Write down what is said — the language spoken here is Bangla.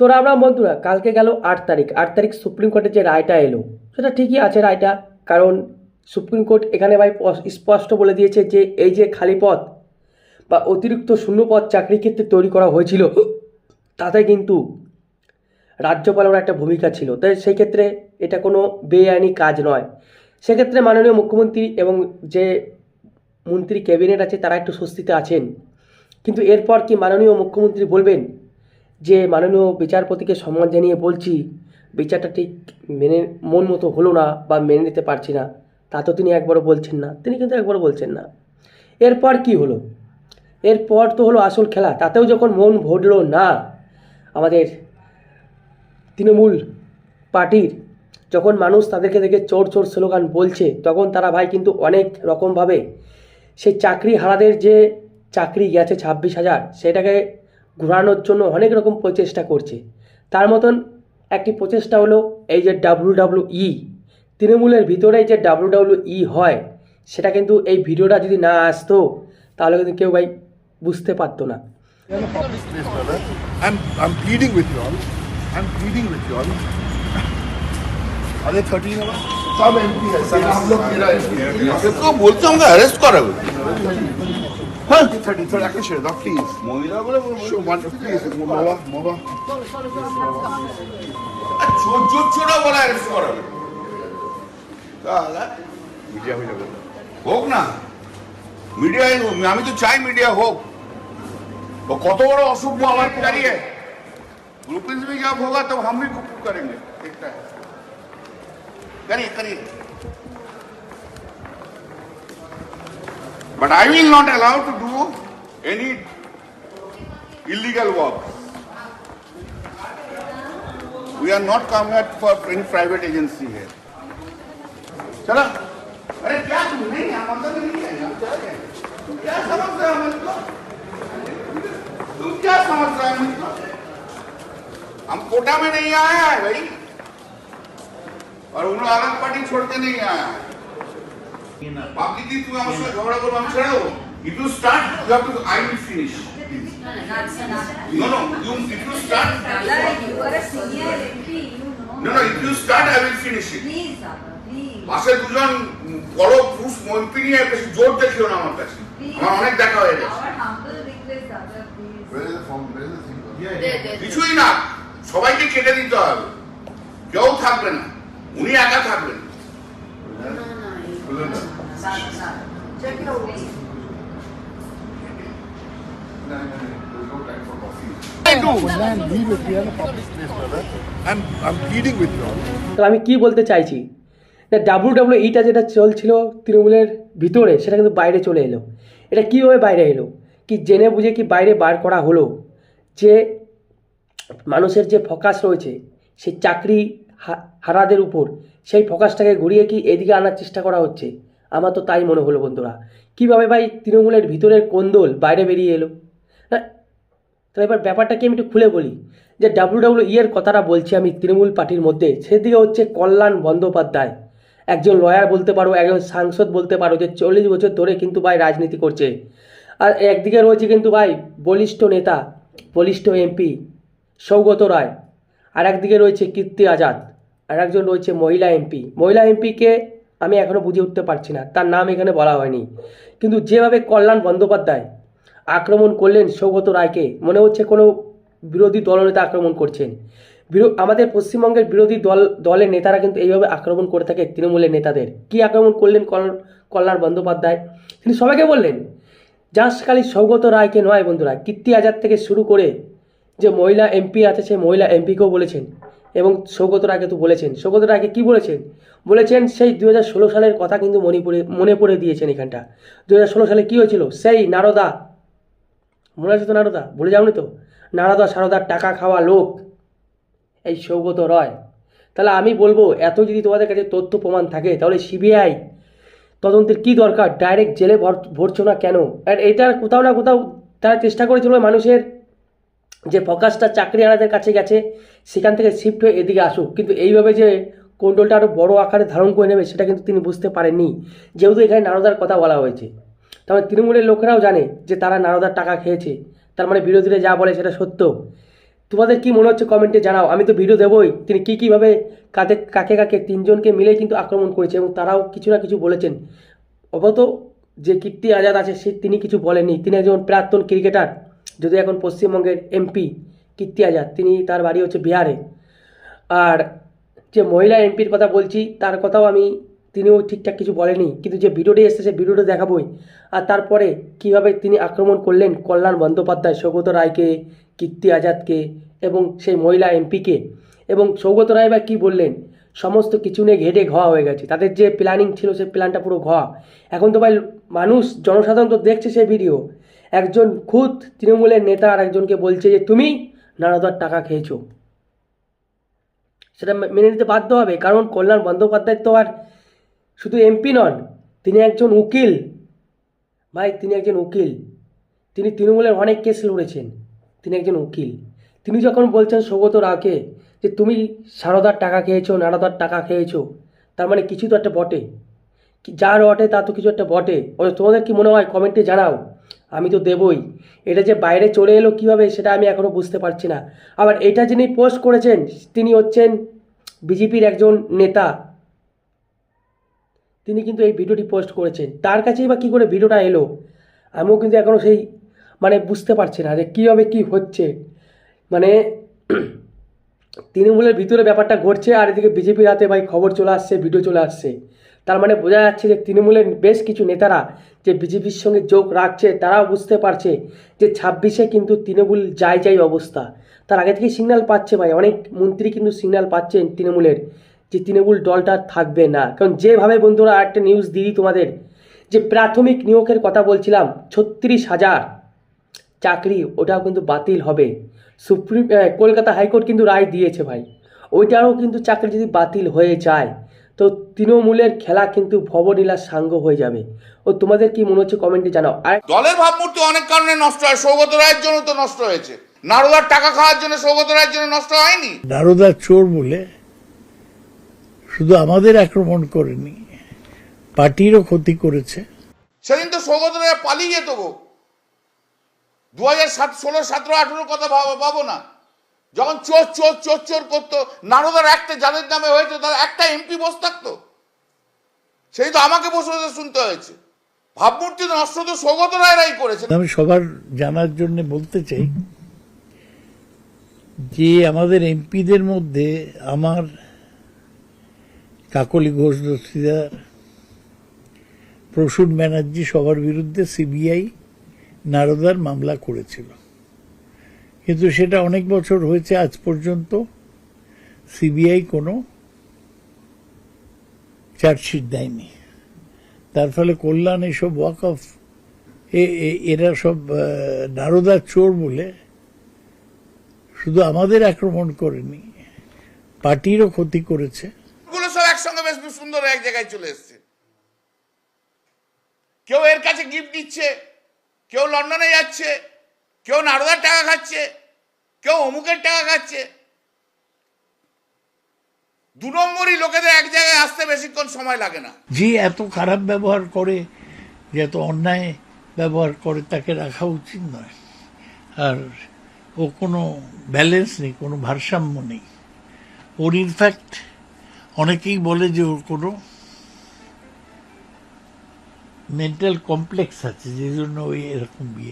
তো আমরা বন্ধুরা, কালকে গেল আট তারিখ। আট তারিখ সুপ্রিম কোর্টের যে রায়টা এলো, সেটা ঠিকই আছে রায়টা, কারণ সুপ্রিম কোর্ট এখানে ভাই স্পষ্ট বলে দিয়েছে যে এই যে খালি পদ বা অতিরিক্ত শূন্যপদ চাকরির ক্ষেত্রে তৈরি করা হয়েছিল, তাতে কিন্তু রাজ্যপালের একটা ভূমিকা ছিল। তাই সেই ক্ষেত্রে এটা কোনো বেআইনি কাজ নয়। সেক্ষেত্রে মাননীয় মুখ্যমন্ত্রী এবং যে মন্ত্রী ক্যাবিনেট আছে, তারা একটু স্বস্তিতে আছেন। কিন্তু এরপর কি মাননীয় মুখ্যমন্ত্রী বলবেন? যে মাননীয় বিচারপতিকে সম্মান জানিয়ে বলছি, বিচারটা ঠিক মেনে, মন মতো হলো না বা মেনে নিতে পারছি না, তা তো তিনি একবারও বলছেন না। তিনি কিন্তু একবারও বলছেন না। এরপর কি হলো? এরপর তো হলো আসল খেলা। তাতেও যখন মন ভরলো না, আমাদের তৃণমূল পার্টির যখন মানুষ তাদেরকে দেখে চোর চোর স্লোগান বলছে, তখন তারা ভাই কিন্তু অনেক রকমভাবে সেই চাকরি হারাদের যে চাকরি গেছে ছাব্বিশ হাজার, সেটাকে ঘোরানোর জন্য অনেক রকম প্রচেষ্টা করছে তার মতন একটি প্রচেষ্টা হলো এই যে ডাব্লু ডাব্লু ই তৃণমূলের ভিতরে যে ডাব্লু ডাব্লু ই হয় সেটা কিন্তু এই ভিডিওটা যদি না আসতো তাহলে কিন্তু কেউ ভাই বুঝতে পারতো না You're in a public place, brother. I'm, I'm pleading with you all. I'm pleading with you all. Are there 13 of us? सब एमपी है सर हम लोग मेरा को बोलते हमको अरेस्ट হ্যাঁ মহিলা বলে ছোট ছোট ছোট বলা মিডিয়া হয়ে যাবে। হোক না। আমি তো চাই মিডিয়া হোক। ও কত বড় অসভ্য আমার দাঁড়িয়ে গ্রুপ में जब होगा तो हम भी करेंगे but I will not allow to do any illegal work. We are not coming for any private agency here. चला। अरे क्या तुम? नहीं हम अंदर नहीं है। तुम क्या समझ रहे हो मुझको? तुम क्या समझ रहे हो हम कोटा में नहीं आया है भाई। और उन्होंने लोग अलग पार्टी छोड़ के नहीं आया है। Publicly No, no, you, if you start... You are a senior MP, you know. No, no, if you start, I will finish it. Please, please. বড় জোর দেখিও না আমার কাছে আমার অনেক দেখা হয়ে গেছে কিছুই না সবাইকে কেটে দিতে হবে কেউ থাকবে না উনি একা থাকবে তো আমি কি বলতে চাইছি? ডাব্লু ডাব্লু ইটা যেটা চলছিল তৃণমূলের ভিতরে, সেটা কিন্তু বাইরে চলে এলো। এটা কীভাবে বাইরে এলো? কি জেনে বুঝে কি বাইরে বার করা হলো? যে মানুষের যে ফোকাস রয়েছে, সেই চাকরি হারাদের উপর, সেই ফোকাসটাকে ঘুরিয়ে কি এদিকে আনার চেষ্টা করা হচ্ছে? আমার তো তাই মনে হলো বন্ধুরা। কীভাবে ভাই তৃণমূলের ভিতরের কোন্দল বাইরে বেরিয়ে এলো? হ্যাঁ তো এবার ব্যাপারটা কি আমি একটু খুলে বলি। যে ডাব্লু ডাব্লু ইয়ের কথাটা বলছি আমি তৃণমূল পার্টির মধ্যে, সেদিকে হচ্ছে কল্যাণ বন্দ্যোপাধ্যায়। একজন লয়ার বলতে পারো, একজন সাংসদ বলতে পারো যে চল্লিশ বছর ধরে কিন্তু ভাই রাজনীতি করছে। আর একদিকে রয়েছে কিন্তু ভাই বলিষ্ঠ নেতা, বলিষ্ঠ এমপি সৌগত রায়। আর একদিকে রয়েছে কীর্তি আজাদ। আর একজন রয়েছে মহিলা এমপি মহিলা এমপিকে আমি এখনও বুঝে উঠতে পারছি না। তার নাম এখানে বলা হয়নি। কিন্তু যেভাবে কল্যাণ বন্দ্যোপাধ্যায় আক্রমণ করলেন সৌগত রায়কে, মনে হচ্ছে কোনো বিরোধী দলনেতা আক্রমণ করছেন। আমাদের পশ্চিমবঙ্গের বিরোধী দল দলের নেতারা কিন্তু এইভাবে আক্রমণ করে থাকে তৃণমূলের নেতাদের। কি আক্রমণ করলেন কল- কল্যাণ বন্দ্যোপাধ্যায়? তিনি সবাইকে বললেন, জাস্ট খালি সৌগত রায়কে নয় বন্ধুরা, কীর্তি আজাদ থেকে শুরু করে যে মহিলা এমপি আছে, সেই মহিলা এমপিকেও বলেছেন। এবং সৌগত রায়কে তো বলেছেন। সৌগত রায়কে কী বলেছেন? বলেছেন সেই দু হাজার ষোলো সালের কথা কিন্তু পড়ে, মনে পড়ে দিয়েছেন এখানটা। দু হাজার ষোলো সালে কী হয়েছিল? সেই নারদা। মনে আছে তো নারদা? ভুলে যাওনি তো? নারদা, সারদার টাকা খাওয়া লোক। এই সৌগত রয়। তাহলে আমি বলব, এত যদি তোমাদের কাছে তথ্য প্রমাণ থাকে, তাহলে সিবিআই তদন্তের কি দরকার? ডাইরেক্ট জেলে ভর- ভরছো না কেন? আর এটার কোথাও না কোথাও তারা চেষ্টা করেছিল মানুষের। যে ফোকাসটা চাকরিয়ালাদের কাছে গেছে, সেখান থেকে শিফট হয়ে এদিকে আসুক। কিন্তু এইভাবে যে কন্ট্রোলটা আরও বড় আকারে ধারণ করে নেবে, সেটা কিন্তু তিনি বুঝতে পারেননি। যেহেতু এখানে নারদার কথা বলা হয়েছে। তাহলে তৃণমূলের লোকেরাও জানে যে তারা নারদার টাকা খেয়েছে। তার মানে বিরোধীরা যা বলে সেটা সত্য। তোমাদের কি মনে হচ্ছে কমেন্টে জানাও। আমি তো ভিডিও দেবই। তিনি কী কীভাবে কাকে কাকে কাকে তিনজনকে মিলে কিন্তু আক্রমণ করেছে এবং তারাও কিছু না কিছু বলেছেন। অবত যে কীর্তি আজাদ আছে, সে তিনি কিছু বলেননি। তিনি একজন প্রাক্তন ক্রিকেটার। যদি এখন পশ্চিমবঙ্গের এমপি কীর্তি আজাদ, তিনি তার বাড়ি হচ্ছে বিহারে। আর যে মহিলা এমপির কথা বলছি, তার কথাও আমি, তিনিও ঠিকঠাক কিছু বলেনি। কিন্তু যে ভিডিওটি এসেছে সে ভিডিওটা দেখাবই। আর তারপরে কীভাবে তিনি আক্রমণ করলেন কল্যাণ বন্দ্যোপাধ্যায়, সৌগত রায়কে, কীর্তি আজাদকে এবং সেই মহিলা এমপিকে। এবং সৌগত রায় বা কী বললেন, সমস্ত কিছু নিয়ে ঘেটে ঘোয়া হয়ে গেছে। তাদের যে প্ল্যানিং ছিল, সেই প্ল্যানটা পুরো ঘোয়া। এখন তো ভাই, মানুষ, জনসাধারণ তো দেখছে সেই ভিডিও একজন খুদ তৃণমূলের নেতা আর একজনকে বলছে যে, তুমি নানাদার টাকা খেয়েছো। সেটা মেনে নিতে বাধ্য হবে, কারণ কল্যাণ বন্দ্যোপাধ্যায় তো আর শুধু এমপি নন, তিনি একজন উকিল। ভাই, তিনি একজন উকিল। তিনি তৃণমূলের অনেক কেস লড়েছেন, তিনি একজন উকিল। তিনি যখন বলছেন সৌগত রাকে যে, তুমি সারদার টাকা খেয়েছো নারদার টাকা খেয়েছো, তার মানে কিছু তো একটা বটে। যার বটে তা তো কিছু একটা বটে। তোমাদের কি মনে হয়, কমেন্টে জানাও। আমি তো দেবই। এটা যে বাইরে চলে এলো কীভাবে সেটা আমি এখনও বুঝতে পারছি না। আবার এটা যিনি পোস্ট করেছেন, তিনি হচ্ছেন বিজেপির একজন নেতা। তিনি কিন্তু এই ভিডিওটি পোস্ট করেছেন। তার কাছেই বা কী করে ভিডিওটা এলো, আমিও কিন্তু এখনও সেই মানে বুঝতে পারছি না যে কীভাবে কী হচ্ছে। মানে তৃণমূলের ভিতরে ব্যাপারটা ঘটছে আর এদিকে বিজেপির হাতে ভাই খবর চলে আসছে, ভিডিও চলে আসছে। তার মানে বোঝা যাচ্ছে যে তৃণমূলের বেশ কিছু নেতারা যে বিজেপির সঙ্গে যোগ রাখছে, তারাও বুঝতে পারছে যে ছাব্বিশে কিন্তু তৃণমূল যাই যাই অবস্থা। তার আগে থেকে সিগন্যাল পাচ্ছে ভাই, অনেক মন্ত্রী কিন্তু সিগন্যাল পাচ্ছেন তৃণমূলের যে তৃণমূল দলটা থাকবে না। কারণ যেভাবে বন্ধুরা একটা নিউজ দিই তোমাদের, যে প্রাথমিক নিয়োগের কথা বলছিলাম, ছত্রিশ হাজার চাকরি ওটাও কিন্তু বাতিল হবে। সুপ্রিম কলকাতা হাইকোর্ট কিন্তু রায় দিয়েছে ভাই, ওইটারও কিন্তু চাকরি যদি বাতিল হয়ে যায় তো তৃণমূলের খেলা কিন্তু ভবনীলার সাঙ্গ হয়ে যাবে। ও তোমাদের কি মনে হচ্ছে কমেন্টে জানাও। আর দলের ভাবমূর্তি অনেক কারণে নষ্ট হয় সৌগত রায়ের জন্য তো নষ্ট হয়েছে। নারদার টাকা খাওয়ার জন্য সৌগত রায়ের জন্য নষ্ট হয়নি? নারদা চোর বলে শুধু আমাদের আক্রমণ করেনি পার্টিরও ক্ষতি করেছে। সেদিন তো সৌগত রায় পালিয়ে যেত গো। দু হাজার সাত ষোলো সতেরো আঠেরো কথা ভাব- ভাবো না। যখন চোর চোর চোর চোর করতো, নারদার একটা যাদের নামে হয়েছে, তার একটা এমপি বসে থাকতো। সেই তো আমাকে বসে শুনতে হয়েছে। ভাবমূর্তি নষ্ট তো সৌগত রায়রাই করেছে আমি সবার জানার জন্য বলতে চাই যে আমাদের এমপিদের মধ্যে আমার কাকলি ঘোষ দস্তিদার, প্রসূন ব্যানার্জি সবার বিরুদ্ধে সিবিআই নারদার মামলা করেছিল। কিন্তু সেটা অনেক বছর হয়েছে আজ পর্যন্ত। সিবিআই কোনো চার্জশিট দেয়নি। তার ফলে কল্যাণ এসব ওয়াক অফ এরা সব নারদার চোর বলে শুধু আমাদের আক্রমণ করেনি, পার্টিরও ক্ষতি করেছে। বেশ সুন্দর এক জায়গায় চলে এসছে। কেউ এর কাছে গিফট দিচ্ছে, কেউ লন্ডনে যাচ্ছে কেউ নারদার টাকা খাচ্ছে, কেউ অমুকের টাকা খাচ্ছে। দু নম্বরই লোকেদের এক জায়গায় আসতে বেশিক্ষণ সময় লাগে না। যে এত খারাপ ব্যবহার করে, যে এত অন্যায় ব্যবহার করে, তাকে রাখা উচিত নয়। আর ও কোনো ব্যালেন্স নেই, কোনো ভারসাম্য নেই। ওর ইনফ্যাক্ট অনেকেই বলে যে ওর কোনো মেন্টাল কমপ্লেক্স আছে যে জন্য ওই এরকম বিয়ে